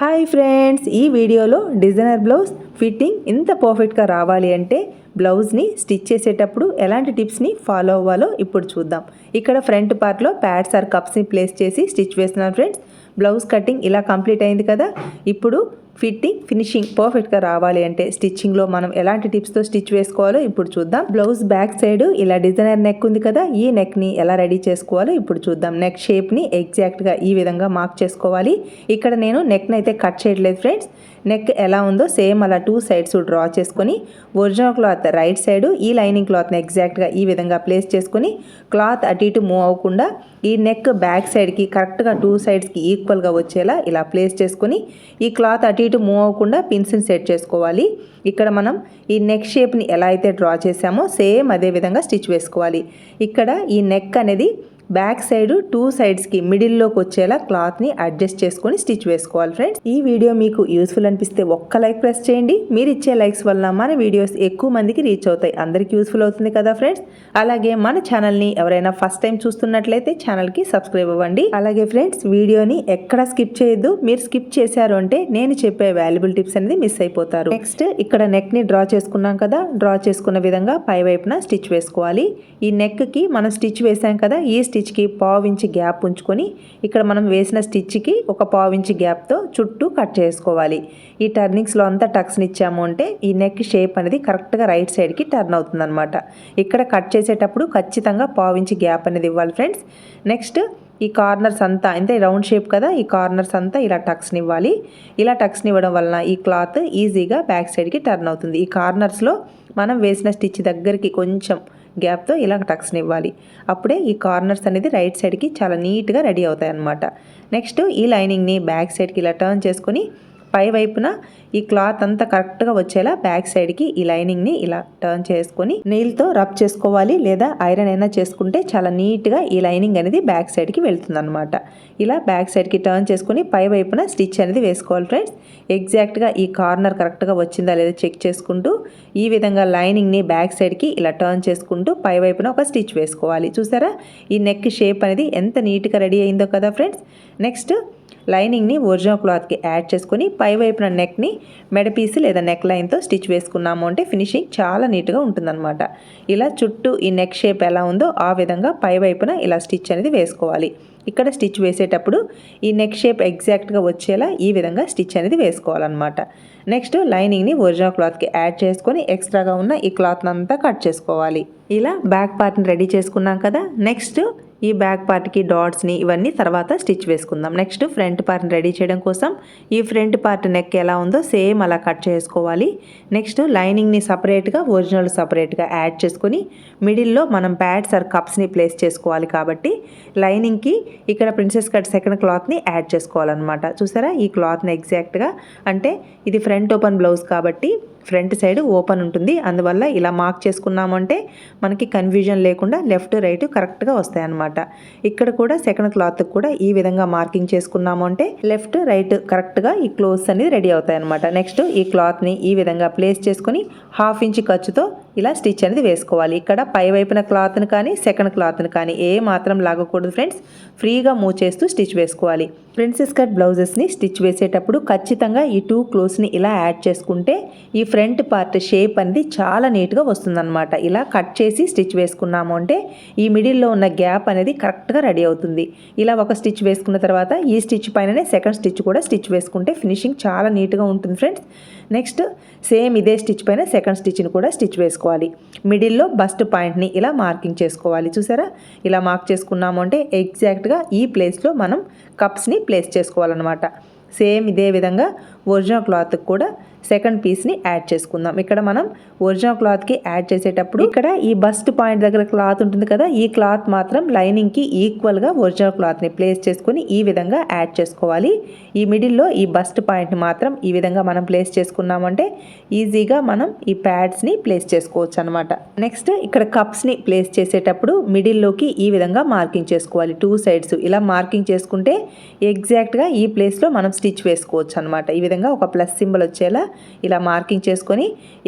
Hi friends ఈ వీడియోలో designer blouse fitting ఇంత పర్ఫెక్ట్గా రావాలి అంటే బ్లౌజ్ని స్టిచ్ చేసేటప్పుడు ఎలాంటి టిప్స్ని ఫాలో అవ్వాలో ఇప్పుడు చూద్దాం. ఇక్కడ ఫ్రంట్ పార్ట్లో ప్యాడ్స్ ఆర్ కప్స్ని ప్లేస్ చేసి స్టిచ్ వేస్తున్నాను ఫ్రెండ్స్. బ్లౌజ్ కటింగ్ ఇలా కంప్లీట్ అయింది కదా. ఇప్పుడు ఫిట్టింగ్ ఫినిషింగ్ పర్ఫెక్ట్గా రావాలి అంటే స్టిచ్చింగ్లో మనం ఎలాంటి టిప్స్తో స్టిచ్ వేసుకోవాలో ఇప్పుడు చూద్దాం. బ్లౌజ్ బ్యాక్ సైడ్ ఇలా డిజైనర్ నెక్ ఉంది కదా ఈ నెక్ని ఎలా రెడీ చేసుకోవాలో ఇప్పుడు చూద్దాం. నెక్ షేప్ని ఎగ్జాక్ట్గా ఈ విధంగా మార్క్ చేసుకోవాలి. ఇక్కడ నేను నెక్ని అయితే కట్ చేయట్లేదు ఫ్రెండ్స్. నెక్ ఎలా ఉందో సేమ్ అలా టూ సైడ్స్ డ్రా చేసుకొని ఒరిజినల్ క్లాత్ రైట్ సైడ్ ఈ లైనింగ్ క్లాత్ని ఎగ్జాక్ట్గా ఈ విధంగా ప్లేస్ చేసుకొని క్లాత్ అటు ఇటు మూవ్ అవ్వకుండా ఈ నెక్ బ్యాక్ సైడ్కి కరెక్ట్గా టూ సైడ్స్కి ఈక్వల్గా వచ్చేలా ఇలా ప్లేస్ చేసుకొని ఈ క్లాత్ అటు ఇటు మూవ్ అవ్వకుండా పిన్స్ని సెట్ చేసుకోవాలి. ఇక్కడ మనం ఈ నెక్ షేప్ని ఎలా అయితే డ్రా చేసామో సేమ్ అదే విధంగా స్టిచ్ వేసుకోవాలి. ఇక్కడ ఈ నెక్ అనేది బ్యాక్ సైడ్ టూ సైడ్స్కి మిడిల్లోకి వచ్చేలా క్లాత్ని అడ్జస్ట్ చేసుకొని స్టిచ్ వేసుకోవాలి ఫ్రెండ్స్. ఈ వీడియో మీకు యూస్ఫుల్ అనిపిస్తే ఒక్క లైక్ ప్రెస్ చేయండి. మీరు ఇచ్చే లైక్స్ వల్ల మన వీడియోస్ ఎక్కువ మందికి రీచ్ అవుతాయి. అందరికీ యూస్ఫుల్ అవుతుంది కదా ఫ్రెండ్స్? అలాగే మన ఛానల్ని ఎవరైనా ఫస్ట్ టైం చూస్తున్నట్లయితే ఛానల్కి సబ్స్క్రైబ్ అవ్వండి. అలాగే ఫ్రెండ్స్ వీడియోని ఎక్కడ స్కిప్ చేయొద్దు. మీరు స్కిప్ చేశారు అంటే నేను చెప్పే వాల్యుబుల్ టిప్స్ అనేది మిస్ అయిపోతారు. నెక్స్ట్ ఇక్కడ నెక్ని డ్రా చేసుకున్నాం కదా. డ్రా చేసుకున్న విధంగా పై వైపున స్టిచ్ వేసుకోవాలి. ఈ నెక్కి మనం స్టిచ్ వేసాం కదా ఈ స్టిచ్కి పావు ఇంచి గ్యాప్ ఉంచుకొని ఇక్కడ మనం వేసిన స్టిచ్కి ఒక పావు ఇంచి గ్యాప్తో చుట్టూ కట్ చేసుకోవాలి. ఈ టర్నింగ్స్లో అంతా టక్స్ని ఇచ్చాము అంటే ఈ నెక్ షేప్ అనేది కరెక్ట్గా రైట్ సైడ్కి టర్న్ అవుతుంది అనమాట ఇక్కడ కట్ చేసేటప్పుడు ఖచ్చితంగా పావు ఇంచి గ్యాప్ అనేది ఇవ్వాలి ఫ్రెండ్స్. నెక్స్ట్ ఈ కార్నర్స్ అంతా అంటే రౌండ్ షేప్ కదా ఈ కార్నర్స్ అంతా ఇలా టక్స్ని ఇవ్వాలి. ఇలా టక్స్ని ఇవ్వడం వలన ఈ క్లాత్ ఈజీగా బ్యాక్ సైడ్కి టర్న్ అవుతుంది. ఈ కార్నర్స్లో మనం వేసిన స్టిచ్ దగ్గరికి కొంచెం గ్యాప్తో ఇలా టక్స్ని ఇవ్వాలి. అప్పుడే ఈ కార్నర్స్ అనేది రైట్ సైడ్కి చాలా నీట్గా రెడీ అవుతాయి అన్నమాట నెక్స్ట్ ఈ లైనింగ్ని బ్యాక్ సైడ్కి ఇలా టర్న్ చేసుకొని పై వైపున ఈ క్లాత్ అంతా కరెక్ట్గా వచ్చేలా బ్యాక్ సైడ్కి ఈ లైనింగ్ని ఇలా టర్న్ చేసుకొని నీళ్ళతో రబ్ చేసుకోవాలి లేదా ఐరన్ అయినా చేసుకుంటే చాలా నీట్గా ఈ లైనింగ్ అనేది బ్యాక్ సైడ్కి వెళ్తుందనమాట ఇలా బ్యాక్ సైడ్కి టర్న్ చేసుకొని పై వైపున స్టిచ్ అనేది వేసుకోవాలి ఫ్రెండ్స్. ఎగ్జాక్ట్గా ఈ కార్నర్ కరెక్ట్గా వచ్చిందా లేదా చెక్ చేసుకుంటూ ఈ విధంగా లైనింగ్ని బ్యాక్ సైడ్కి ఇలా టర్న్ చేసుకుంటూ పై వైపున ఒక స్టిచ్ వేసుకోవాలి. చూసారా? ఈ నెక్ షేప్ అనేది ఎంత నీట్గా రెడీ అయిందో కదా ఫ్రెండ్స్. నెక్స్ట్ లైనింగ్ని ఒరిజినల్ క్లాత్కి యాడ్ చేసుకొని పై వైపున నెక్ని మెడపీస్ లేదా నెక్ లైన్తో స్టిచ్ వేసుకున్నాము అంటే ఫినిషింగ్ చాలా నీట్గా ఉంటుందన్నమాట. ఇలా చుట్టూ ఈ నెక్ షేప్ ఎలా ఉందో ఆ విధంగా పై వైపున ఇలా స్టిచ్ అనేది వేసుకోవాలి. ఇక్కడ స్టిచ్ వేసేటప్పుడు ఈ నెక్ షేప్ ఎగ్జాక్ట్గా వచ్చేలా ఈ విధంగా స్టిచ్ అనేది వేసుకోవాలన్నమాట. నెక్స్ట్ లైనింగ్ని ఒరిజినల్ క్లాత్కి యాడ్ చేసుకొని ఎక్స్ట్రాగా ఉన్న ఈ క్లాత్ అంతా కట్ చేసుకోవాలి. ఇలా బ్యాక్ పార్ట్ని రెడీ చేసుకున్నాం కదా. నెక్స్ట్ ఈ బ్యాక్ పార్ట్కి డాట్స్ని ఇవన్నీ తర్వాత స్టిచ్ వేసుకుందాం. నెక్స్ట్ ఫ్రంట్ పార్ట్ని రెడీ చేయడం కోసం ఈ ఫ్రంట్ పార్ట్ నెక్ ఎలా ఉందో సేమ్ అలా కట్ చేసుకోవాలి. నెక్స్ట్ లైనింగ్ని సపరేట్గా ఒరిజినల్ సపరేట్గా యాడ్ చేసుకొని మిడిల్లో మనం ప్యాడ్స్ ఆర్ కప్స్ని ప్లేస్ చేసుకోవాలి కాబట్టి లైనింగ్కి ఇక్కడ ప్రిన్సెస్ కట్ సెకండ్ క్లాత్ని యాడ్ చేసుకోవాలన్నమాట. చూసారా? ఈ క్లాత్ని ఎగ్జాక్ట్గా అంటే ఇది ఫ్రంట్ ఓపెన్ బ్లౌజ్ కాబట్టి ఫ్రంట్ సైడ్ ఓపెన్ ఉంటుంది. అందువల్ల ఇలా మార్క్ చేసుకున్నామంటే మనకి కన్ఫ్యూజన్ లేకుండా లెఫ్ట్ రైట్ కరెక్ట్గా వస్తాయి అన్నమాట ఇక్కడ కూడా సెకండ్ క్లాత్ కూడా ఈ విధంగా మార్కింగ్ చేసుకున్నాము అంటే లెఫ్ట్ రైట్ కరెక్ట్గా ఈ క్లోత్స్ అనేది రెడీ అవుతాయన్నమాట. నెక్స్ట్ ఈ క్లాత్ని ఈ విధంగా ప్లేస్ చేసుకొని హాఫ్ ఇంచ్ ఖర్చుతో ఇలా స్టిచ్ అనేది వేసుకోవాలి. ఇక్కడ పై వైపున క్లాత్ని కానీ సెకండ్ క్లాత్ని కానీ ఏ మాత్రం లాగకూడదు ఫ్రెండ్స్. ఫ్రీగా మూవ్ చేస్తూ స్టిచ్ వేసుకోవాలి. ప్రిన్సెస్ కట్ బ్లౌజెస్ని స్టిచ్ వేసేటప్పుడు ఖచ్చితంగా ఈ టూ క్లోత్స్ని ఇలా యాడ్ చేసుకుంటే ఈ ఫ్రంట్ పార్ట్ షేప్ అనేది చాలా నీట్గా వస్తుందన్నమాట. ఇలా కట్ చేసి స్టిచ్ వేసుకున్నాము అంటే ఈ మిడిల్లో ఉన్న గ్యాప్ అనేది కరెక్ట్గా రెడీ అవుతుంది. ఇలా ఒక స్టిచ్ వేసుకున్న తర్వాత ఈ స్టిచ్ పైననే సెకండ్ స్టిచ్ కూడా స్టిచ్ వేసుకుంటే ఫినిషింగ్ చాలా నీట్గా ఉంటుంది ఫ్రెండ్స్. నెక్స్ట్ సేమ్ ఇదే స్టిచ్ పైన సెకండ్ స్టిచ్ని కూడా స్టిచ్ వేసుకోవాలి. మిడిల్లో బస్ట్ పాయింట్ని ఇలా మార్కింగ్ చేసుకోవాలి. చూసారా? ఇలా మార్క్ చేసుకున్నాము అంటే ఎగ్జాక్ట్గా ఈ ప్లేస్లో మనం కప్స్ని ప్లేస్ చేసుకోవాలన్నమాట. సేమ్ ఇదే విధంగా ఒరిజినల్ క్లాత్కి కూడా సెకండ్ పీస్ని యాడ్ చేసుకుందాం. ఇక్కడ మనం ఒరిజినల్ క్లాత్కి యాడ్ చేసేటప్పుడు ఇక్కడ ఈ బస్ట్ పాయింట్ దగ్గర క్లాత్ ఉంటుంది కదా ఈ క్లాత్ మాత్రం లైనింగ్కి ఈక్వల్గా ఒరిజినల్ క్లాత్ని ప్లేస్ చేసుకుని ఈ విధంగా యాడ్ చేసుకోవాలి. ఈ మిడిల్లో ఈ బస్ట్ పాయింట్ని మాత్రం ఈ విధంగా మనం ప్లేస్ చేసుకున్నామంటే ఈజీగా మనం ఈ ప్యాడ్స్ని ప్లేస్ చేసుకోవచ్చు అనమాట నెక్స్ట్ ఇక్కడ కప్స్ని ప్లేస్ చేసేటప్పుడు మిడిల్లోకి ఈ విధంగా మార్కింగ్ చేసుకోవాలి. టూ సైడ్స్ ఇలా మార్కింగ్ చేసుకుంటే ఎగ్జాక్ట్గా ఈ ప్లేస్లో మనం స్టిచ్ వేసుకోవచ్చు అనమాట ఈ విధంగా ఒక ప్లస్ సింబల్ వచ్చేలా ఇలా మార్కింగ్ చేసుకొని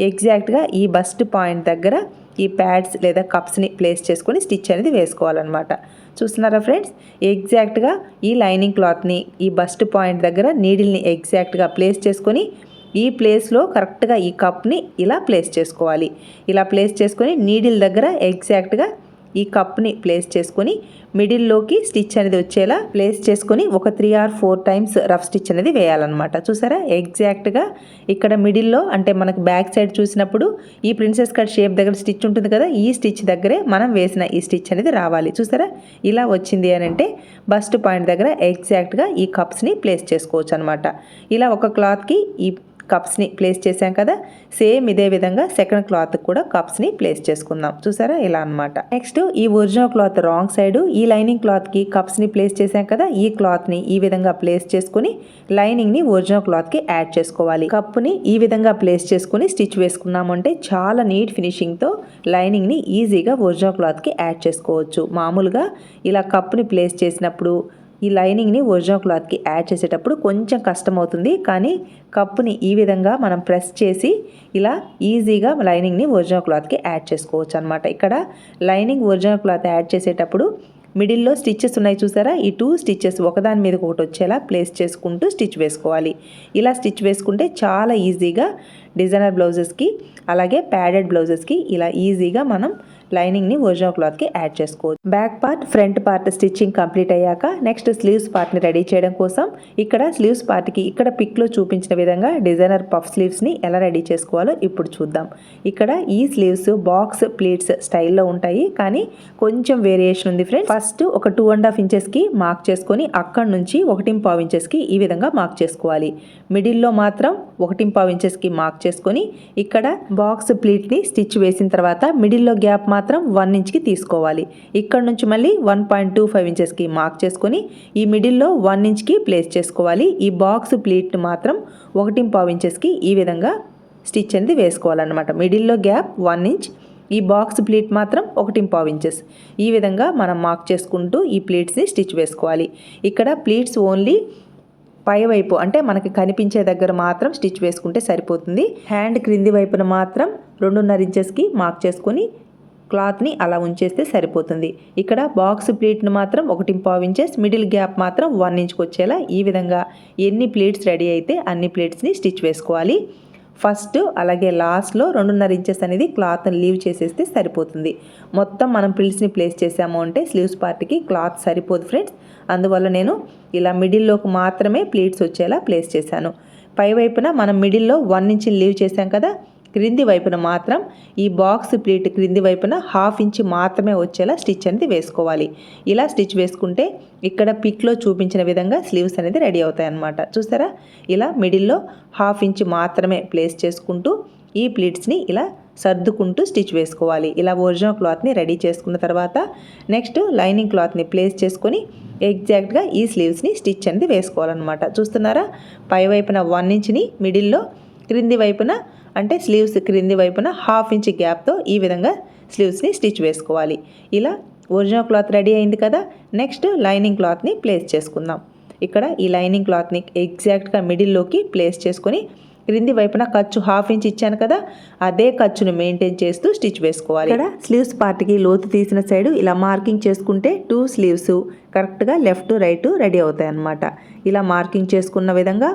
ఎగ్జాక్ట్గా ఈ బస్ట్ పాయింట్ దగ్గర ఈ ప్యాడ్స్ లేదా కప్స్ని ప్లేస్ చేసుకొని స్టిచ్ అనేది వేసుకోవాలన్నమాట. చూస్తున్నారా ఫ్రెండ్స్? ఎగ్జాక్ట్గా ఈ లైనింగ్ క్లాత్ని ఈ బస్ట్ పాయింట్ దగ్గర నీడిల్ని ఎగ్జాక్ట్గా ప్లేస్ చేసుకొని ఈ ప్లేస్లో కరెక్ట్గా ఈ కప్ని ఇలా ప్లేస్ చేసుకోవాలి. ఇలా ప్లేస్ చేసుకొని నీడిల్ దగ్గర ఎగ్జాక్ట్గా ఈ కప్ని ప్లేస్ చేసుకొని మిడిల్లోకి స్టిచ్ అనేది వచ్చేలా ప్లేస్ చేసుకొని ఒక three or four times rough stitch అనేది వేయాలన్నమాట. చూసారా? ఎగ్జాక్ట్గా ఇక్కడ మిడిల్లో అంటే మనకు బ్యాక్ సైడ్ చూసినప్పుడు ఈ ప్రిన్సెస్ కట్ షేప్ దగ్గర స్టిచ్ ఉంటుంది కదా ఈ స్టిచ్ దగ్గరే మనం వేసిన ఈ స్టిచ్ అనేది రావాలి. చూసారా? ఇలా వచ్చింది అని అంటే బస్ట్ పాయింట్ దగ్గర ఎగ్జాక్ట్గా ఈ కప్స్ని ప్లేస్ చేసుకోవచ్చు అనమాట ఇలా ఒక క్లాత్కి ఈ కప్స్ని ప్లేస్ చేసాం కదా? సేమ్ ఇదే విధంగా సెకండ్ క్లాత్ కూడా కప్స్ని ప్లేస్ చేసుకుందాం. చూసారా? ఇలా అనమాట నెక్స్ట్ ఈ ఒరిజినల్ క్లాత్ రాంగ్ సైడ్ ఈ లైనింగ్ క్లాత్కి కప్స్ని ప్లేస్ చేసాం కదా? ఈ క్లాత్ని ఈ విధంగా ప్లేస్ చేసుకుని లైనింగ్ని ఒరిజినల్ క్లాత్కి యాడ్ చేసుకోవాలి. కప్పుని ఈ విధంగా ప్లేస్ చేసుకుని స్టిచ్ వేసుకున్నామంటే చాలా నీట్ ఫినిషింగ్తో లైనింగ్ని ఈజీగా ఒరిజినల్ క్లాత్కి యాడ్ చేసుకోవచ్చు. మామూలుగా ఇలా కప్పుని ప్లేస్ చేసినప్పుడు ఈ లైనింగ్ని ఒరిజినల్ క్లాత్కి యాడ్ చేసేటప్పుడు కొంచెం కష్టం అవుతుంది కానీ కప్పుని ఈ విధంగా మనం ప్రెస్ చేసి ఇలా ఈజీగా లైనింగ్ని ఒరిజినల్ క్లాత్కి యాడ్ చేసుకోవచ్చు అనమాట ఇక్కడ లైనింగ్ ఒరిజినల్ క్లాత్ యాడ్ చేసేటప్పుడు మిడిల్లో స్టిచ్చెస్ ఉన్నాయి చూసారా? ఈ టూ స్టిచ్చెస్ ఒకదాని మీద ఒకటి వచ్చేలా ప్లేస్ చేసుకుంటూ స్టిచ్ వేసుకోవాలి. ఇలా స్టిచ్ వేసుకుంటే చాలా ఈజీగా డిజైనర్ బ్లౌజెస్కి అలాగే ప్యాడెడ్ బ్లౌజెస్కి ఇలా ఈజీగా మనం లైనింగ్ని ఒరిజినల్ క్లాత్కి యాడ్ చేసుకోవచ్చు. Back part front part stitching complete అయ్యాక నెక్స్ట్ స్లీవ్స్ పార్ట్ని రెడీ చేయడం కోసం ఇక్కడ స్లీవ్స్ పార్ట్కి ఇక్కడ పిక్లో చూపించిన విధంగా డిజైనర్ పఫ్ స్లీవ్స్ని ఎలా రెడీ చేసుకోవాలో ఇప్పుడు చూద్దాం. ఇక్కడ ఈ స్లీవ్స్ బాక్స్ ప్లీట్స్ స్టైల్లో ఉంటాయి కానీ కొంచెం వేరియేషన్ ఉంది ఫ్రెండ్స్. ఫస్ట్ ఒక టూ అండ్ హాఫ్ ఇంచెస్కి మార్క్ చేసుకొని అక్కడ నుంచి ఒకటి పావు ఇంచెస్కి ఈ విధంగా మార్క్ చేసుకోవాలి. మిడిల్లో మాత్రం ఒకటి పావు ఇంచెస్కి మార్క్ చేసుకొని ఇక్కడ బాక్స్ ప్లీట్ని స్టిచ్ వేసిన తర్వాత మిడిల్లో గ్యాప్ మాత్రం మాత్రం వన్ ఇంచ్కి తీసుకోవాలి. ఇక్కడ నుంచి మళ్ళీ వన్ పాయింట్ టూ ఫైవ్ ఇంచెస్కి మార్క్ చేసుకొని ఈ మిడిల్లో వన్ ఇంచ్కి ప్లేస్ చేసుకోవాలి. ఈ బాక్స్ ప్లీట్ మాత్రం ఒకటి పావు ఇంచెస్కి ఈ విధంగా స్టిచ్ అనేది వేసుకోవాలన్నమాట. మిడిల్లో గ్యాప్ వన్ ఇంచ్ ఈ బాక్స్ ప్లీట్ మాత్రం ఒకటి పావు ఇంచెస్. ఈ విధంగా మనం మార్క్ చేసుకుంటూ ఈ ప్లీట్స్ని స్టిచ్ వేసుకోవాలి. ఇక్కడ ప్లీట్స్ ఓన్లీ పై వైపు అంటే మనకి కనిపించే దగ్గర మాత్రం స్టిచ్ వేసుకుంటే సరిపోతుంది. హ్యాండ్ క్రింది వైపున మాత్రం రెండున్నర ఇంచెస్కి మార్క్ చేసుకొని క్లాత్ని అలా ఉంచేస్తే సరిపోతుంది. ఇక్కడ బాక్స్ ప్లేట్ను మాత్రం ఒకటి పావు ఇంచెస్ మిడిల్ గ్యాప్ మాత్రం వన్ ఇంచ్కి వచ్చేలా ఈ విధంగా ఎన్ని ప్లేట్స్ రెడీ అయితే అన్ని ప్లేట్స్ని స్టిచ్ వేసుకోవాలి. ఫస్ట్ అలాగే లాస్ట్లో రెండున్నర ఇంచెస్ అనేది క్లాత్ని లీవ్ చేసేస్తే సరిపోతుంది. మొత్తం మనం ప్రిల్స్ని ప్లేస్ చేసాము అంటే స్లీవ్స్ పార్ట్కి క్లాత్ సరిపోదు ఫ్రెండ్స్. అందువల్ల నేను ఇలా మిడిల్లోకి మాత్రమే ప్లీట్స్ వచ్చేలా ప్లేస్ చేశాను. పై వైపున మనం మిడిల్లో వన్ ఇంచ్ లీవ్ చేసాం కదా క్రింది వైపున మాత్రం ఈ బాక్స్ ప్లీట్ క్రింది వైపున హాఫ్ ఇంచ్ మాత్రమే వచ్చేలా స్టిచ్ అనేది వేసుకోవాలి. ఇలా స్టిచ్ వేసుకుంటే ఇక్కడ పిక్లో చూపించిన విధంగా స్లీవ్స్ అనేది రెడీ అవుతాయి అన్నమాట చూసారా? ఇలా మిడిల్లో హాఫ్ ఇంచ్ మాత్రమే ప్లేస్ చేసుకుంటూ ఈ ప్లీట్స్ని ఇలా సర్దుకుంటూ స్టిచ్ వేసుకోవాలి. ఇలా ఒరిజినల్ క్లాత్ని రెడీ చేసుకున్న తర్వాత నెక్స్ట్ లైనింగ్ క్లాత్ని ప్లేస్ చేసుకొని ఎగ్జాక్ట్గా ఈ స్లీవ్స్ని స్టిచ్ అనేది వేసుకోవాలన్నమాట. చూస్తున్నారా? పై వైపున వన్ ఇంచ్ని మిడిల్లో క్రింది వైపున అంటే స్లీవ్స్ క్రింది వైపున హాఫ్ ఇంచ్ గ్యాప్తో ఈ విధంగా స్లీవ్స్ని స్టిచ్ వేసుకోవాలి. ఇలా ఒరిజినల్ క్లాత్ రెడీ అయింది కదా నెక్స్ట్ లైనింగ్ క్లాత్ని ప్లేస్ చేసుకుందాం. ఇక్కడ ఈ లైనింగ్ క్లాత్ని ఎగ్జాక్ట్గా మిడిల్లోకి ప్లేస్ చేసుకొని క్రింది వైపున ఖర్చు హాఫ్ ఇంచ్ ఇచ్చాను కదా అదే ఖర్చును మెయింటైన్ చేస్తూ స్టిచ్ వేసుకోవాలి. ఇక్కడ స్లీవ్స్ పార్ట్కి లోతు తీసిన సైడ్ ఇలా మార్కింగ్ చేసుకుంటే టూ స్లీవ్స్ కరెక్ట్గా లెఫ్ట్ రైట్ రెడీ అవుతాయి అన్నమాట ఇలా మార్కింగ్ చేసుకున్న విధంగా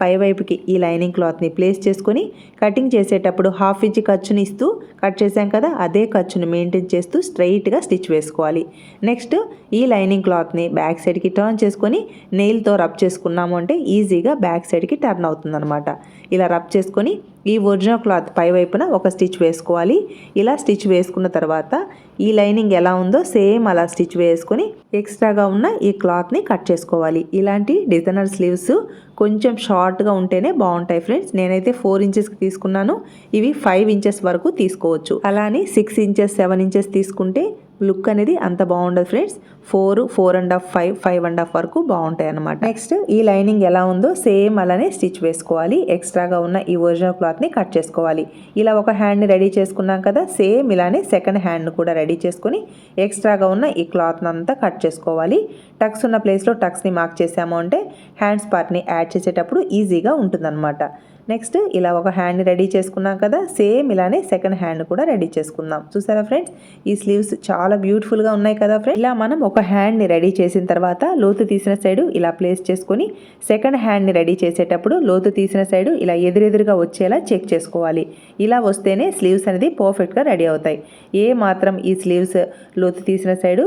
పైవైపుకి ఈ లైనింగ్ క్లాత్ని ప్లేస్ చేసుకొని కటింగ్ చేసేటప్పుడు హాఫ్ ఇంచ్ ఖర్చుని ఇస్తూ కట్ చేసాం కదా అదే ఖర్చును మెయింటైన్ చేస్తూ స్ట్రైట్గా స్టిచ్ వేసుకోవాలి. నెక్స్ట్ ఈ లైనింగ్ క్లాత్ని బ్యాక్ సైడ్కి టర్న్ చేసుకొని నెయిల్తో రబ్ చేసుకున్నాము అంటే ఈజీగా బ్యాక్ సైడ్కి టర్న్ అవుతుందన్నమాట. ఇలా రబ్ చేసుకొని ఈ ఒరిజినల్ క్లాత్ పై వైపున ఒక స్టిచ్ వేసుకోవాలి. ఇలా స్టిచ్ వేసుకున్న తర్వాత ఈ లైనింగ్ ఎలా ఉందో సేమ్ అలా స్టిచ్ వేసుకొని ఎక్స్ట్రాగా ఉన్న ఈ క్లాత్ని కట్ చేసుకోవాలి. ఇలాంటి డిజైనర్ స్లీవ్స్ కొంచెం షార్ట్గా ఉంటేనే బాగుంటాయి ఫ్రెండ్స్. నేనైతే ఫోర్ ఇంచెస్కి తీసుకున్నాను. ఇవి ఫైవ్ ఇంచెస్ వరకు తీసుకోవచ్చు. అలానే సిక్స్ ఇంచెస్ సెవెన్ ఇంచెస్ తీసుకుంటే లుక్ అనేది అంత బాగుండదు friends. Four four and half five five and half వరకు బాగుంటాయి అనమాట నెక్స్ట్ ఈ లైనింగ్ ఎలా ఉందో సేమ్ అలానే స్టిచ్ వేసుకోవాలి. ఎక్స్ట్రాగా ఉన్న ఈ ఒరిజినల్ క్లాత్ని కట్ చేసుకోవాలి. ఇలా ఒక హ్యాండ్ని రెడీ చేసుకున్నాం కదా సేమ్ ఇలానే సెకండ్ హ్యాండ్ని కూడా రెడీ చేసుకుని ఎక్స్ట్రాగా ఉన్న ఈ క్లాత్ని అంతా కట్ చేసుకోవాలి. టక్స్ ఉన్న ప్లేస్లో టక్స్ని మార్క్ చేసాము అంటే హ్యాండ్స్ పార్ట్ని యాడ్ చేసేటప్పుడు ఈజీగా ఉంటుందన్నమాట. నెక్స్ట్ ఇలా ఒక హ్యాండ్ రెడీ చేసుకున్నాం కదా సేమ్ ఇలానే సెకండ్ హ్యాండ్ కూడా రెడీ చేసుకుందాం. చూసారా ఫ్రెండ్స్ ఈ స్లీవ్స్ చాలా బ్యూటిఫుల్గా ఉన్నాయి కదా ఫ్రెండ్స్ ఇలా మనం ఒక హ్యాండ్ని రెడీ చేసిన తర్వాత లోతు తీసిన సైడు ఇలా ప్లేస్ చేసుకొని సెకండ్ హ్యాండ్ని రెడీ చేసేటప్పుడు లోతు తీసిన సైడు ఇలా ఎదురెదురుగా వచ్చేలా చెక్ చేసుకోవాలి. ఇలా వస్తేనే స్లీవ్స్ అనేది పర్ఫెక్ట్గా రెడీ అవుతాయి. ఏ మాత్రం ఈ స్లీవ్స్ లోతు తీసిన సైడు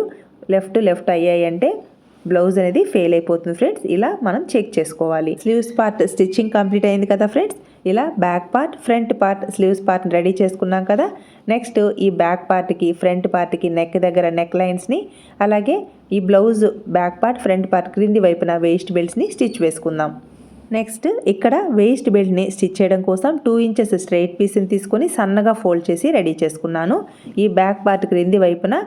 లెఫ్ట్ లెఫ్ట్ అయ్యాయి అంటే బ్లౌజ్ అనేది ఫెయిల్ అయిపోతుంది ఫ్రెండ్స్. ఇలా మనం చెక్ చేసుకోవాలి. స్లీవ్స్ పార్ట్ స్టిచ్చింగ్ కంప్లీట్ అయింది కదా ఫ్రెండ్స్. ఇలా back part front part sleeves part ready చేసుకున్నాం కదా. నెక్స్ట్ ఈ బ్యాక్ పార్ట్కి ఫ్రంట్ పార్ట్కి నెక్ దగ్గర నెక్ లైన్స్ని అలాగే ఈ blouse back part front part క్రింది వైపున వేస్ట్ బెల్ట్స్ని స్టిచ్ వేసుకుందాం. నెక్స్ట్ ఇక్కడ వేస్ట్ బెల్ట్ని స్టిచ్ చేయడం కోసం టూ ఇంచెస్ స్ట్రైట్ పీస్ని తీసుకొని సన్నగా ఫోల్డ్ చేసి రెడీ చేసుకున్నాను. ఈ బ్యాక్ పార్ట్ క్రింది వైపున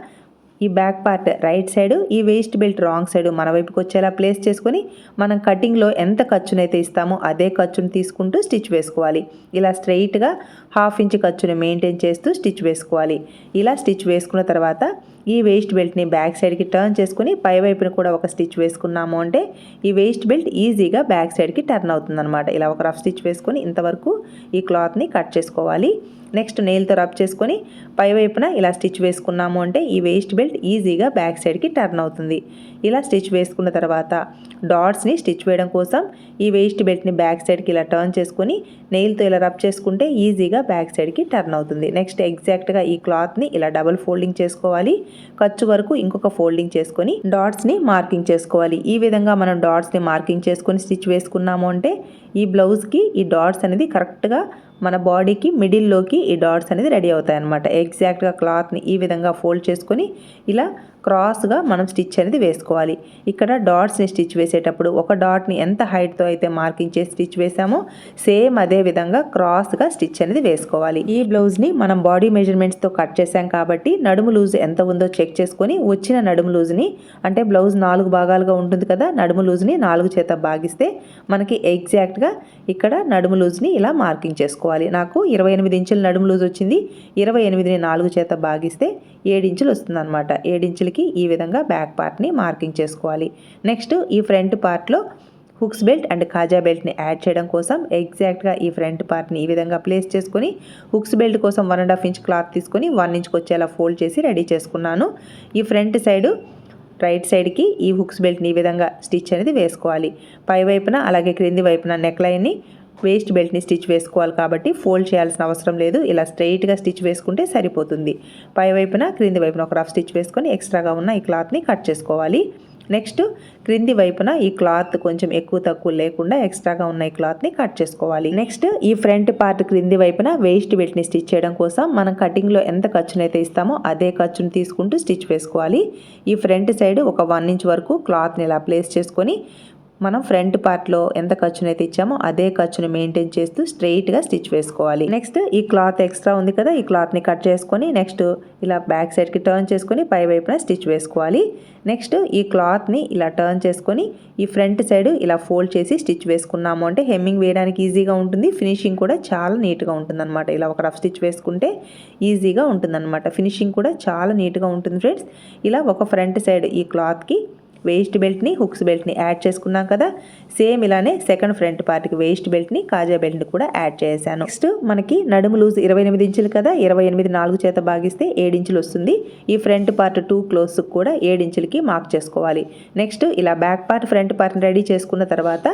ఈ బ్యాక్ పార్ట్ రైట్ సైడ్ ఈ వేస్ట్ బెల్ట్ రాంగ్ సైడ్ మన వైపుకి వచ్చేలా ప్లేస్ చేసుకొని మనం కటింగ్లో ఎంత ఖర్చునైతే ఇస్తామో అదే ఖర్చును తీసుకుంటూ స్టిచ్ వేసుకోవాలి. ఇలా స్ట్రైట్గా హాఫ్ ఇంచ్ ఖర్చుని మెయింటైన్ చేస్తూ స్టిచ్ వేసుకోవాలి. ఇలా స్టిచ్ వేసుకున్న తర్వాత ఈ వేస్ట్ బెల్ట్ని బ్యాక్ సైడ్కి టర్న్ చేసుకుని పై వైపున కూడా ఒక స్టిచ్ వేసుకున్నాము అంటే ఈ వేస్ట్ బెల్ట్ ఈజీగా బ్యాక్ సైడ్కి టర్న్ అవుతుందన్నమాట. ఇలా ఒక రఫ్ స్టిచ్ వేసుకొని ఇంతవరకు ఈ క్లాత్ని కట్ చేసుకోవాలి. నెక్స్ట్ నెయిల్తో రబ్ చేసుకొని పై వైపున ఇలా స్టిచ్ వేసుకున్నాము అంటే ఈ వేస్ట్ బెల్ట్ ఈజీగా బ్యాక్ సైడ్కి టర్న్ అవుతుంది. ఇలా స్టిచ్ వేసుకున్న తర్వాత డాట్స్ని స్టిచ్ వేయడం కోసం ఈ వేస్ట్ బెల్ట్ని బ్యాక్ సైడ్కి ఇలా టర్న్ చేసుకొని నెయిల్తో ఇలా రబ్ చేసుకుంటే ఈజీగా బ్యాక్ సైడ్కి టర్న్ అవుతుంది. నెక్స్ట్ ఎగ్జాక్ట్గా ఈ క్లాత్ని ఇలా డబుల్ ఫోల్డింగ్ చేసుకోవాలి. ఖర్చు వరకు ఇంకొక ఫోల్డింగ్ చేసుకొని డాట్స్ని మార్కింగ్ చేసుకోవాలి. ఈ విధంగా మనం డాట్స్ని మార్కింగ్ చేసుకొని స్టిచ్ వేసుకున్నాము అంటే ఈ బ్లౌజ్కి ఈ డాట్స్ అనేది కరెక్ట్గా మన బాడీకి మిడిల్లోకి ఈ డాట్స్ అనేది రెడీ అవుతాయి అనమాట ఎగ్జాక్ట్గా క్లాత్ని ఈ విధంగా ఫోల్డ్ చేసుకొని ఇలా క్రాస్గా మనం స్టిచ్ అనేది వేసుకోవాలి. ఇక్కడ డాట్స్ని స్టిచ్ వేసేటప్పుడు ఒక డాట్ని ఎంత హైట్తో అయితే మార్కింగ్ చేసి స్టిచ్ వేసామో సేమ్ అదే విధంగా క్రాస్గా స్టిచ్ అనేది వేసుకోవాలి. ఈ బ్లౌజ్ని మనం బాడీ మెజర్మెంట్స్తో కట్ చేసాం కాబట్టి నడుము లూజ్ ఎంత ఉందో చెక్ చేసుకొని వచ్చిన నడుము లూజ్ని అంటే బ్లౌజ్ నాలుగు భాగాలుగా ఉంటుంది కదా నడుము లూజ్ని నాలుగు చేత భాగిస్తే మనకి ఎగ్జాక్ట్గా ఇక్కడ నడుము లూజ్ని ఇలా మార్కింగ్ చేసుకోవాలి. నాకు ఇరవై ఎనిమిది ఇంచుల నడుము లూజ్ వచ్చింది ఇరవై ఎనిమిదిని నాలుగు చేత భాగిస్తే ఏడించులు వస్తుంది అనమాట ఏడించులకి ఈ విధంగా బ్యాక్ పార్ట్ని మార్కింగ్ చేసుకోవాలి. నెక్స్ట్ ఈ ఫ్రంట్ పార్ట్లో హుక్స్ బెల్ట్ అండ్ కాజా బెల్ట్ని యాడ్ చేయడం కోసం ఎగ్జాక్ట్గా ఈ ఫ్రంట్ పార్ట్ని ఈ విధంగా ప్లేస్ చేసుకొని హుక్స్ బెల్ట్ కోసం one and half inch cloth తీసుకొని వన్ ఇంచ్కి వచ్చేలా ఫోల్డ్ చేసి రెడీ చేసుకున్నాను. ఈ ఫ్రంట్ సైడు రైట్ సైడ్కి ఈ హుక్స్ బెల్ట్ని ఈ విధంగా స్టిచ్ అనేది వేసుకోవాలి. పై వైపున అలాగే క్రింది వైపున నెక్ లైన్ని వేస్ట్ బెల్ట్ని స్టిచ్ వేసుకోవాలి కాబట్టి ఫోల్డ్ చేయాల్సిన అవసరం లేదు. ఇలా స్ట్రైట్గా స్టిచ్ వేసుకుంటే సరిపోతుంది. పై వైపున క్రింది వైపున ఒక రఫ్ స్టిచ్ వేసుకొని ఎక్స్ట్రాగా ఉన్న ఈ క్లాత్ని కట్ చేసుకోవాలి. నెక్స్ట్ క్రింది వైపున ఈ క్లాత్ కొంచెం ఎక్కువ తక్కువ లేకుండా ఎక్స్ట్రాగా ఉన్న ఈ క్లాత్ని కట్ చేసుకోవాలి. నెక్స్ట్ ఈ ఫ్రంట్ పార్ట్ క్రింది వైపున వేస్ట్ బెల్ట్ని స్టిచ్ చేయడం కోసం మనం కటింగ్లో ఎంత ఖర్చునైతే ఇస్తామో అదే ఖర్చును తీసుకుంటూ స్టిచ్ వేసుకోవాలి. ఈ ఫ్రంట్ సైడ్ ఒక వన్ ఇంచ్ వరకు క్లాత్ని ఇలా ప్లేస్ చేసుకొని మనం ఫ్రంట్ పార్ట్లో ఎంత ఖర్చునైతే ఇచ్చామో అదే ఖర్చును మెయింటైన్ చేస్తూ స్ట్రెయిట్గా స్టిచ్ వేసుకోవాలి. నెక్స్ట్ ఈ క్లాత్ ఎక్స్ట్రా ఉంది కదా ఈ క్లాత్ని కట్ చేసుకొని నెక్స్ట్ ఇలా బ్యాక్ సైడ్కి టర్న్ చేసుకొని పై వైపున స్టిచ్ వేసుకోవాలి. నెక్స్ట్ ఈ క్లాత్ని ఇలా టర్న్ చేసుకొని ఈ ఫ్రంట్ సైడ్ ఇలా ఫోల్డ్ చేసి స్టిచ్ వేసుకున్నాము అంటే హెమ్మింగ్ వేయడానికి ఈజీగా ఉంటుంది ఫినిషింగ్ కూడా చాలా నీట్గా ఉంటుందన్నమాట. ఇలా ఒక రఫ్ స్టిచ్ వేసుకుంటే ఈజీగా ఉంటుందన్నమాట. ఫినిషింగ్ కూడా చాలా నీట్గా ఉంటుంది ఫ్రెండ్స్. ఇలా ఒక ఫ్రంట్ సైడ్ ఈ క్లాత్కి వేస్ట్ బెల్ట్ని హుక్స్ బెల్ట్ని యాడ్ చేసుకున్నాం కదా. సేమ్ ఇలానే సెకండ్ ఫ్రంట్ పార్ట్కి వేస్ట్ బెల్ట్ని కాజా బెల్ట్ని కూడా యాడ్ చేశాను. నెక్స్ట్ మనకి నడుము లూజ్ ఇరవై ఎనిమిది ఇంచులు కదా ఇరవై ఎనిమిది నాలుగు చేత భాగిస్తే ఏడించులు వస్తుంది. ఈ ఫ్రంట్ పార్ట్ టూ క్లోజ్ కూడా ఏడించులకి మార్క్ చేసుకోవాలి. నెక్స్ట్ ఇలా బ్యాక్ పార్ట్ ఫ్రంట్ పార్ట్ని రెడీ చేసుకున్న తర్వాత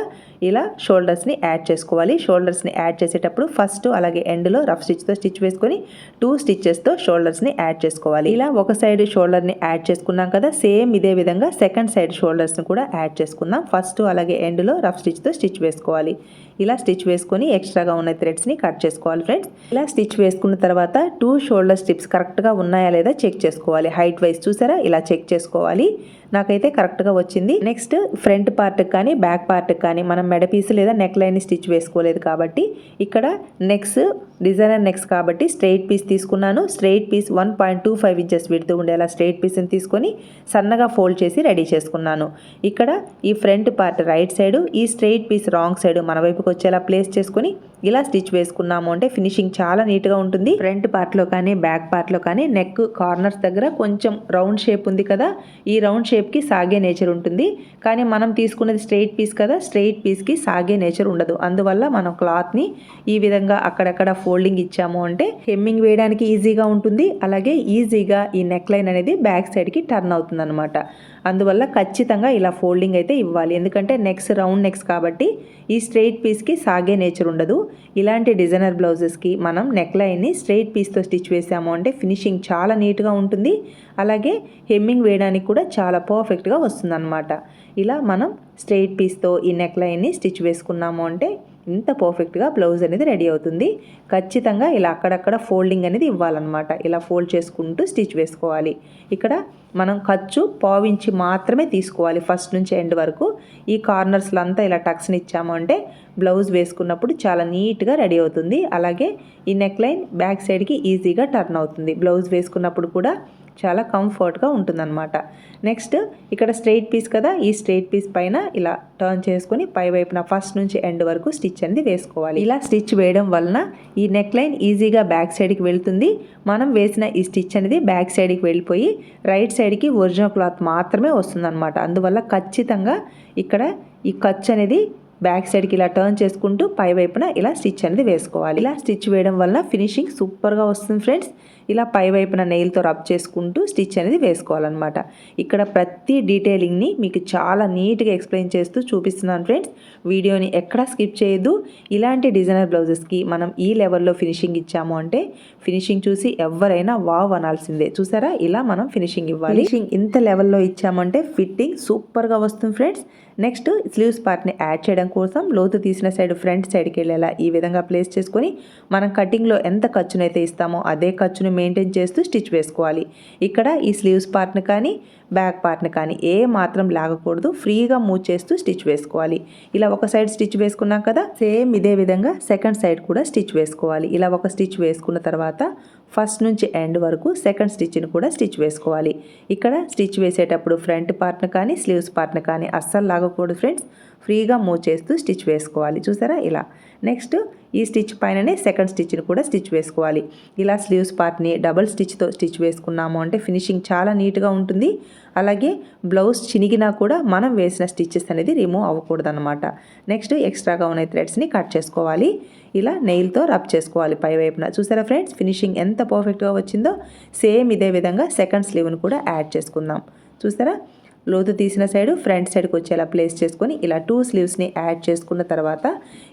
ఇలా షోల్డర్స్ని యాడ్ చేసుకోవాలి. షోల్డర్స్ని యాడ్ చేసేటప్పుడు ఫస్ట్ అలాగే ఎండ్లో రఫ్ స్టిచ్తో స్టిచ్ వేసుకొని టూ స్టిచ్చెస్తో షోల్డర్స్ని యాడ్ చేసుకోవాలి. ఇలా ఒక సైడ్ షోల్డర్ని యాడ్ చేసుకున్నాం కదా సేమ్ ఇదే విధంగా సెకండ్ సైడ్ షోల్డర్స్ని కూడా యాడ్ చేసుకుందాం. ఫస్ట్ అలాగే ఎండ్లో రఫ్ స్టిచ్తో స్టిచ్ వేసుకోవాలి. ఇలా స్టిచ్ వేసుకొని ఎక్స్ట్రాగా ఉన్న థ్రెడ్స్ని కట్ చేసుకోవాలి ఫ్రెండ్స్. ఇలా స్టిచ్ వేసుకున్న తర్వాత టూ షోల్డర్ స్టిప్స్ కరెక్ట్గా ఉన్నాయా లేదా చెక్ చేసుకోవాలి. హైట్ వైజ్ చూసారా? ఇలా చెక్ చేసుకోవాలి. నాకైతే కరెక్ట్గా వచ్చింది. నెక్స్ట్ ఫ్రంట్ పార్ట్కి కానీ బ్యాక్ పార్ట్కి కానీ మనం మెడ పీస్ లేదా నెక్ లైన్ స్టిచ్ వేసుకోలేదు కాబట్టి ఇక్కడ నెక్స్ డిజైనర్ నెక్స్ కాబట్టి స్ట్రైట్ పీస్ తీసుకున్నాను. Straight piece one point two five inches విడుతూ ఉండేలా స్ట్రైట్ పీస్ని తీసుకొని సన్నగా ఫోల్డ్ చేసి రెడీ చేసుకున్నాను. ఇక్కడ ఈ ఫ్రంట్ పార్ట్ రైట్ సైడ్ ఈ స్ట్రైట్ పీస్ రాంగ్ సైడ్ మన వైపు వైపుకి వచ్చేలా ప్లేస్ చేసుకొని ఇలా స్టిచ్ వేసుకున్నాము. అంటే ఫినిషింగ్ చాలా నీట్గా ఉంటుంది. ఫ్రంట్ పార్ట్లో కానీ బ్యాక్ పార్ట్లో కానీ నెక్ కార్నర్స్ దగ్గర కొంచెం రౌండ్ షేప్ ఉంది కదా. ఈ రౌండ్ షేప్కి సాగే నేచర్ ఉంటుంది. కానీ మనం తీసుకున్నది స్ట్రెయిట్ పీస్ కదా. స్ట్రెయిట్ పీస్కి సాగే నేచర్ ఉండదు. అందువల్ల మనం క్లాత్ని ఈ విధంగా అక్కడక్కడ ఫోల్డింగ్ ఇచ్చాము అంటే హెమ్మింగ్ వేయడానికి ఈజీగా ఉంటుంది. అలాగే ఈజీగా ఈ నెక్ లైన్ అనేది బ్యాక్ సైడ్కి టర్న్ అవుతుంది అనమాట అందువల్ల ఖచ్చితంగా ఇలా ఫోల్డింగ్ అయితే ఇవ్వాలి. ఎందుకంటే నెక్స్ రౌండ్ నెక్స్ కాబట్టి ఈ స్ట్రెయిట్ పీస్కి సాగే నేచర్ ఉండదు. ఇలాంటి డిజైనర్ బ్లౌజెస్కి మనం నెక్ లైన్ని పీస్తో స్టిచ్ వేసాము అంటే ఫినిషింగ్ చాలా నీట్గా ఉంటుంది. అలాగే హెమ్మింగ్ వేయడానికి కూడా చాలా పర్ఫెక్ట్గా వస్తుందన్నమాట. ఇలా మనం స్ట్రెయిట్ పీస్తో ఈ నెక్ లైన్ని స్టిచ్ వేసుకున్నాము అంటే ఇంత పర్ఫెక్ట్గా బ్లౌజ్ అనేది రెడీ అవుతుంది. ఖచ్చితంగా ఇలా అక్కడక్కడ ఫోల్డింగ్ అనేది ఇవ్వాలన్నమాట. ఇలా ఫోల్డ్ చేసుకుంటూ స్టిచ్ వేసుకోవాలి. ఇక్కడ మనం ఖర్చు పావించి మాత్రమే తీసుకోవాలి. ఫస్ట్ నుంచి ఎండ్ వరకు ఈ కార్నర్స్లో అంతా ఇలా టక్స్ని ఇచ్చాము అంటే బ్లౌజ్ వేసుకున్నప్పుడు చాలా నీట్గా రెడీ అవుతుంది. అలాగే ఈ నెక్ లైన్ బ్యాక్ సైడ్కి ఈజీగా టర్న్ అవుతుంది. బ్లౌజ్ వేసుకున్నప్పుడు కూడా చాలా కంఫర్ట్గా ఉంటుందన్నమాట. నెక్స్ట్ ఇక్కడ స్ట్రెయిట్ పీస్ కదా ఈ స్ట్రెయిట్ పీస్ పైన ఇలా టర్న్ చేసుకొని పై వైపున ఫస్ట్ నుంచి ఎండ్ వరకు స్టిచ్ అనేది వేసుకోవాలి. ఇలా స్టిచ్ వేయడం వలన ఈ నెక్ లైన్ ఈజీగా బ్యాక్ సైడ్కి వెళ్తుంది. మనం వేసిన ఈ స్టిచ్ అనేది బ్యాక్ సైడ్కి వెళ్ళిపోయి రైట్ సైడ్కి ఒరిజినల్ క్లాత్ మాత్రమే వస్తుందన్నమాట. అందువల్ల ఖచ్చితంగా ఇక్కడ ఈ ఖర్చు అనేది బ్యాక్ సైడ్కి ఇలా టర్న్ చేసుకుంటూ పై వైపున ఇలా స్టిచ్ అనేది వేసుకోవాలి. ఇలా స్టిచ్ వేయడం వల్ల ఫినిషింగ్ సూపర్గా వస్తుంది ఫ్రెండ్స్. ఇలా పై వైపున నెయిల్తో రబ్ చేసుకుంటూ స్టిచ్ అనేది వేసుకోవాలన్నమాట. ఇక్కడ ప్రతి డీటెయిలింగ్ని మీకు చాలా నీట్గా ఎక్స్ప్లెయిన్ చేస్తూ చూపిస్తున్నాను ఫ్రెండ్స్. వీడియోని ఎక్కడా స్కిప్ చేయొద్దు. ఇలాంటి డిజైనర్ బ్లౌజెస్కి మనం ఈ లెవెల్లో ఫినిషింగ్ ఇచ్చాము అంటే ఫినిషింగ్ చూసి ఎవరైనా వావ్ అనాల్సిందే. చూసారా? ఇలా మనం ఫినిషింగ్ ఇవ్వాలి. ఫినిషింగ్ ఇంత లెవెల్లో ఇచ్చామంటే ఫిట్టింగ్ సూపర్గా వస్తుంది ఫ్రెండ్స్. నెక్స్ట్ స్లీవ్స్ పార్ట్ని యాడ్ చేయడం కోసం లోతు తీసిన సైడ్ ఫ్రంట్ సైడ్కి వెళ్ళేలా ఈ విధంగా ప్లేస్ చేసుకొని మనం కటింగ్లో ఎంత ఖర్చునైతే ఇస్తామో అదే ఖర్చును మెయింటైన్ చేస్తూ స్టిచ్ వేసుకోవాలి. ఇక్కడ ఈ స్లీవ్స్ పార్ట్ని కానీ బ్యాక్ పార్ట్ని కానీ ఏ మాత్రం లాగకూడదు. ఫ్రీగా మూవ్ చేస్తూ స్టిచ్ వేసుకోవాలి. ఇలా ఒక సైడ్ స్టిచ్ వేసుకున్నాం కదా సేమ్ ఇదే విధంగా సెకండ్ సైడ్ కూడా స్టిచ్ వేసుకోవాలి. ఇలా ఒక స్టిచ్ వేసుకున్న తర్వాత ఫస్ట్ నుంచి ఎండ్ వరకు సెకండ్ స్టిచ్ని కూడా స్టిచ్ వేసుకోవాలి. ఇక్కడ స్టిచ్ వేసేటప్పుడు ఫ్రంట్ పార్ట్ను కానీ స్లీవ్స్ పార్ట్ను కానీ అస్సలు లాగకూడదు ఫ్రెండ్స్. ఫ్రీగా మూవ్ చేస్తూ స్టిచ్ వేసుకోవాలి. చూసారా ఇలా. నెక్స్ట్ ఈ స్టిచ్ పైననే సెకండ్ స్టిచ్ని కూడా స్టిచ్ వేసుకోవాలి. ఇలా స్లీవ్స్ పార్ట్ని డబల్ స్టిచ్తో స్టిచ్ వేసుకున్నాము అంటే ఫినిషింగ్ చాలా నీట్గా ఉంటుంది. అలాగే బ్లౌజ్ చినిగినా కూడా మనం వేసిన స్టిచ్చెస్ అనేది రిమూవ్ అవ్వకూడదు అనమాట నెక్స్ట్ ఎక్స్ట్రాగా ఉన్న థ్రెడ్స్ని కట్ చేసుకోవాలి. ఇలా నెయిల్తో రబ్ చేసుకోవాలి పై వైపున. చూసారా ఫ్రెండ్స్ ఫినిషింగ్ ఎంత పర్ఫెక్ట్గా వచ్చిందో సేమ్ ఇదే విధంగా సెకండ్ స్లీవ్ని కూడా యాడ్ చేసుకుందాం. చూసారా? లోతు తీసిన సైడ్ ఫ్రంట్ సైడ్కి వచ్చేలా ప్లేస్ చేసుకొని ఇలా టూ స్లీవ్స్ని యాడ్ చేసుకున్న తర్వాత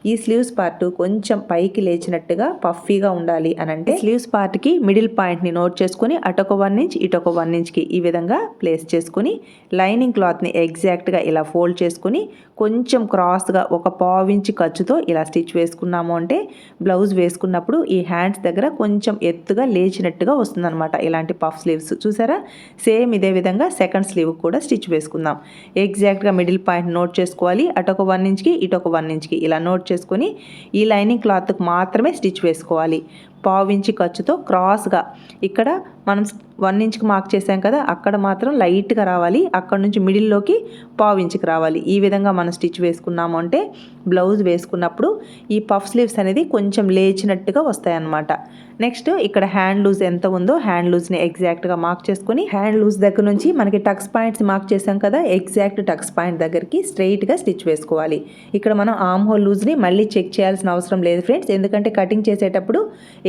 ఈ స్లీవ్స్ పార్ట్ కొంచెం పైకి లేచినట్టుగా పఫీగా ఉండాలి అని అంటే స్లీవ్స్ పార్ట్కి మిడిల్ పాయింట్ని నోట్ చేసుకొని అటొక వన్ ఇంచ్ ఇటొక వన్ ఇంచ్కి ఈ విధంగా ప్లేస్ చేసుకుని లైనింగ్ క్లాత్ని ఎగ్జాక్ట్గా ఇలా ఫోల్డ్ చేసుకొని కొంచెం క్రాస్గా ఒక పావించి ఖర్చుతో ఇలా స్టిచ్ వేసుకున్నాము అంటే బ్లౌజ్ వేసుకున్నప్పుడు ఈ హ్యాండ్స్ దగ్గర కొంచెం ఎత్తుగా లేచినట్టుగా వస్తుందన్నమాట. ఇలాంటి పఫ్ స్లీవ్స్ చూసారా? సేమ్ ఇదే విధంగా సెకండ్ స్లీవ్ కూడా స్టిచ్ వేసుకుందాం. ఎగ్జాక్ట్గా మిడిల్ పాయింట్ నోట్ చేసుకోవాలి. అటొక వన్ ఇంచ్కి ఇటొక వన్ ఇంచ్కి ఇలా నోట్ చేసుకొని ఈ లైనింగ్ క్లాత్కి మాత్రమే స్టిచ్ వేసుకోవాలి. పావించి ఖర్చుతో క్రాస్గా ఇక్కడ మనం వన్ ఇంచ్కి మార్క్ చేసాం కదా అక్కడ మాత్రం లైట్గా రావాలి. అక్కడ నుంచి మిడిల్లోకి పావించికి రావాలి. ఈ విధంగా మనం స్టిచ్ వేసుకున్నాము అంటే బ్లౌజ్ వేసుకున్నప్పుడు ఈ పఫ్ స్లీవ్స్ అనేది కొంచెం లేచినట్టుగా వస్తాయన్నమాట. నెక్స్ట్ ఇక్కడ హ్యాండ్ లూజ్ ఎంత ఉందో హ్యాండ్ లూజ్ని ఎగ్జాక్ట్గా మార్క్ చేసుకొని హ్యాండ్ లూజ్ దగ్గర నుంచి మనకి టక్స్ పాయింట్స్ మార్క్ చేసాం కదా ఎగ్జాక్ట్ టక్స్ పాయింట్ దగ్గరికి స్ట్రైట్గా స్టిచ్ వేసుకోవాలి. ఇక్కడ మనం ఆమ్ హోల్ లూజ్ని మళ్ళీ చెక్ చేయాల్సిన అవసరం లేదు ఫ్రెండ్స్. ఎందుకంటే కటింగ్ చేసేటప్పుడు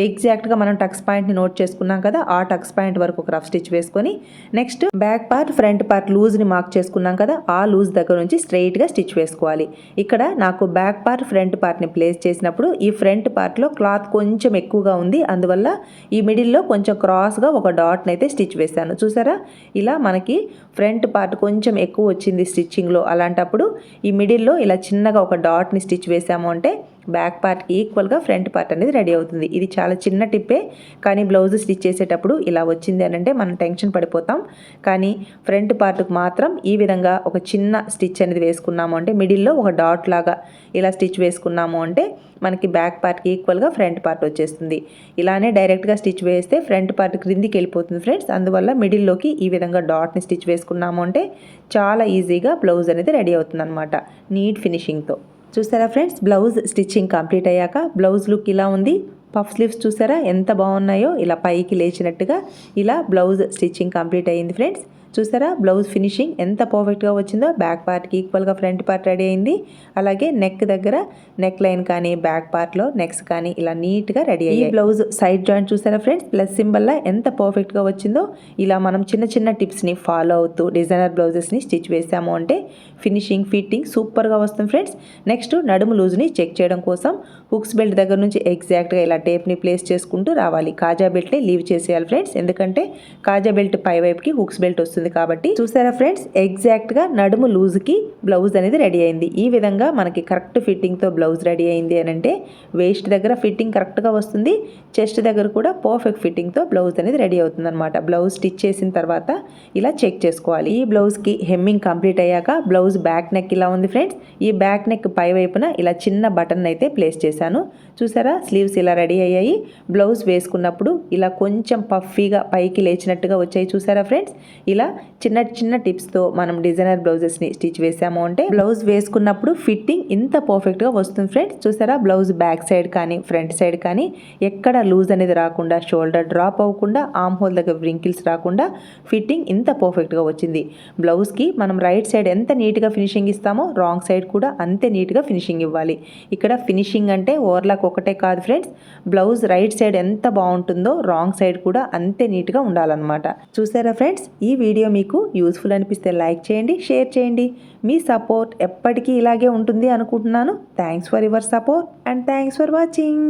ఎగ్జాక్ట్గా మనం టక్స్ పాయింట్ని నోట్ చేసుకున్నాం కదా ఆ టక్స్ పాయింట్ వరకు ఒక రఫ్ స్టిచ్ వేసుకొని next back part front part లూజ్ని mark చేసుకున్నాం కదా ఆ లూజ్ దగ్గర నుంచి స్ట్రైట్గా స్టిచ్ వేసుకోవాలి. ఇక్కడ నాకు బ్యాక్ పార్ట్ ఫ్రంట్ పార్ట్ని ప్లేస్ చేసినప్పుడు ఈ ఫ్రంట్ పార్ట్లో క్లాత్ కొంచెం ఎక్కువగా ఉంది అందువల్ల ఈ మిడిల్లో కొంచెం క్రాస్గా ఒక డాట్ని అయితే స్టిచ్ వేశాను. చూసారా? ఇలా మనకి ఫ్రంట్ పార్ట్ కొంచెం ఎక్కువ వచ్చింది స్టిచ్చింగ్లో. అలాంటప్పుడు ఈ మిడిల్లో ఇలా చిన్నగా ఒక డాట్ని స్టిచ్ వేసాము అంటే బ్యాక్ పార్ట్ ఈక్వల్గా ఫ్రంట్ పార్ట్ అనేది రెడీ అవుతుంది. ఇది చాలా చిన్న టిప్పే కానీ బ్లౌజ్ స్టిచ్ చేసేటప్పుడు ఇలా వచ్చింది అని అంటే మనం టెన్షన్ పడిపోతాం. కానీ ఫ్రంట్ పార్ట్కి మాత్రం ఈ విధంగా ఒక చిన్న స్టిచ్ అనేది వేసుకున్నాము అంటే మిడిల్లో ఒక డాట్ లాగా ఇలా స్టిచ్ వేసుకున్నాము అంటే మనకి బ్యాక్ పార్ట్కి ఈక్వల్గా ఫ్రంట్ పార్ట్ వచ్చేస్తుంది. ఇలానే డైరెక్ట్గా స్టిచ్ వేస్తే ఫ్రంట్ పార్ట్ క్రిందికి వెళ్ళిపోతుంది ఫ్రెండ్స్. అందువల్ల మిడిల్లోకి ఈ విధంగా డాట్ని స్టిచ్ వేసుకున్నాము అంటే చాలా ఈజీగా బ్లౌజ్ అనేది రెడీ అవుతుంది అనమాట నీట్ ఫినిషింగ్తో చూసారా ఫ్రెండ్స్? బ్లౌజ్ స్టిచ్చింగ్ కంప్లీట్ అయ్యాక బ్లౌజ్ లుక్ ఇలా ఉంది. పఫ్ స్లీవ్స్ చూసారా? ఎంత బాగున్నాయో ఇలా పైకి లేచినట్టుగా ఇలా బ్లౌజ్ స్టిచ్చింగ్ కంప్లీట్ అయ్యింది ఫ్రెండ్స్. చూసారా? బ్లౌజ్ ఫినిషింగ్ ఎంత పర్ఫెక్ట్గా వచ్చిందో బ్యాక్ పార్ట్కి ఈక్వల్గా ఫ్రంట్ పార్ట్ రెడీ అయింది. అలాగే నెక్ దగ్గర నెక్ లైన్ కానీ బ్యాక్ పార్ట్లో నెక్స్ కానీ ఇలా నీట్గా రెడీ అయ్యాయి. ఈ బ్లౌజ్ సైడ్ జాయింట్ చూసారా ఫ్రెండ్స్? ప్లస్ సింబల్లా ఎంత పర్ఫెక్ట్గా వచ్చిందో ఇలా మనం చిన్న చిన్న టిప్స్ని ఫాలో అవుతూ డిజైనర్ బ్లౌజెస్ని స్టిచ్ వేసాము అంటే ఫినిషింగ్ ఫిట్టింగ్ సూపర్గా వస్తుంది ఫ్రెండ్స్. నెక్స్ట్ నడుము లూజ్ని చెక్ చేయడం కోసం హుక్స్ బెల్ట్ దగ్గర నుంచి ఎగ్జాక్ట్గా ఇలా టేప్ని ప్లేస్ చేసుకుంటూ రావాలి. కాజా బెల్ట్ని లీవ్ చేసేయాలి ఫ్రెండ్స్. ఎందుకంటే కాజా బెల్ట్ పై వైపుకి హుక్స్ బెల్ట్ వస్తుంది కాబట్టి చూసారా ఫ్రెండ్స్? ఎగ్జాక్ట్గా నడుము లూజ్కి బ్లౌజ్ అనేది రెడీ అయింది. ఈ విధంగా మనకి కరెక్ట్ ఫిట్టింగ్తో బ్లౌజ్ రెడీ అయింది అని అంటే వేస్ట్ దగ్గర ఫిట్టింగ్ కరెక్ట్గా వస్తుంది. చెస్ట్ దగ్గర కూడా పర్ఫెక్ట్ ఫిట్టింగ్తో బ్లౌజ్ అనేది రెడీ అవుతుంది అనమాట బ్లౌజ్ స్టిచ్ చేసిన తర్వాత ఇలా చెక్ చేసుకోవాలి. ఈ బ్లౌజ్కి హెమ్మింగ్ కంప్లీట్ అయ్యాక బ్లౌజ్ బ్యాక్ నెక్ ఇలా ఉంది ఫ్రెండ్స్. ఈ బ్యాక్ నెక్ పై వైపున ఇలా చిన్న బటన్ అయితే ప్లేస్ చేశాను చూసారా? స్లీవ్స్ ఇలా రెడీ అయ్యాయి. బ్లౌజ్ వేసుకున్నప్పుడు ఇలా కొంచెం పఫీగా పైకి లేచినట్టుగా వచ్చాయి. చూసారా ఫ్రెండ్స్? ఇలా చిన్న చిన్న టిప్స్తో మనం డిజైనర్ బ్లౌజెస్ని స్టిచ్ వేసాము అంటే బ్లౌజ్ వేసుకున్నప్పుడు ఫిట్టింగ్ ఇంత పర్ఫెక్ట్గా వస్తుంది ఫ్రెండ్స్. చూసారా? బ్లౌజ్ బ్యాక్ సైడ్ కానీ ఫ్రంట్ సైడ్ కానీ ఎక్కడ లూజ్ అనేది రాకుండా షోల్డర్ డ్రాప్ అవ్వకుండా ఆమ్ హోల్ దగ్గర వ్రింకిల్స్ రాకుండా ఫిట్టింగ్ ఇంత పర్ఫెక్ట్గా వచ్చింది. బ్లౌజ్కి మనం రైట్ సైడ్ ఎంత నీట్గా ఫినిషింగ్ ఇస్తామో రాంగ్ సైడ్ కూడా అంతే నీట్గా ఫినిషింగ్ ఇవ్వాలి. ఇక్కడ ఫినిషింగ్ అంటే ఓవర్లాక్ ఒకటే కాదు ఫ్రెండ్స్. బ్లౌజ్ రైట్ సైడ్ ఎంత బాగుంటుందో రాంగ్ సైడ్ కూడా అంతే నీట్గా ఉండాలన్నమాట. చూసారా ఫ్రెండ్స్? ఈ వీడియో మీకు యూస్ఫుల్ అనిపిస్తే లైక్ చేయండి షేర్ చేయండి. మీ సపోర్ట్ ఎప్పటికీ ఇలాగే ఉంటుంది అనుకుంటున్నాను. Thanks for your support and thanks for watching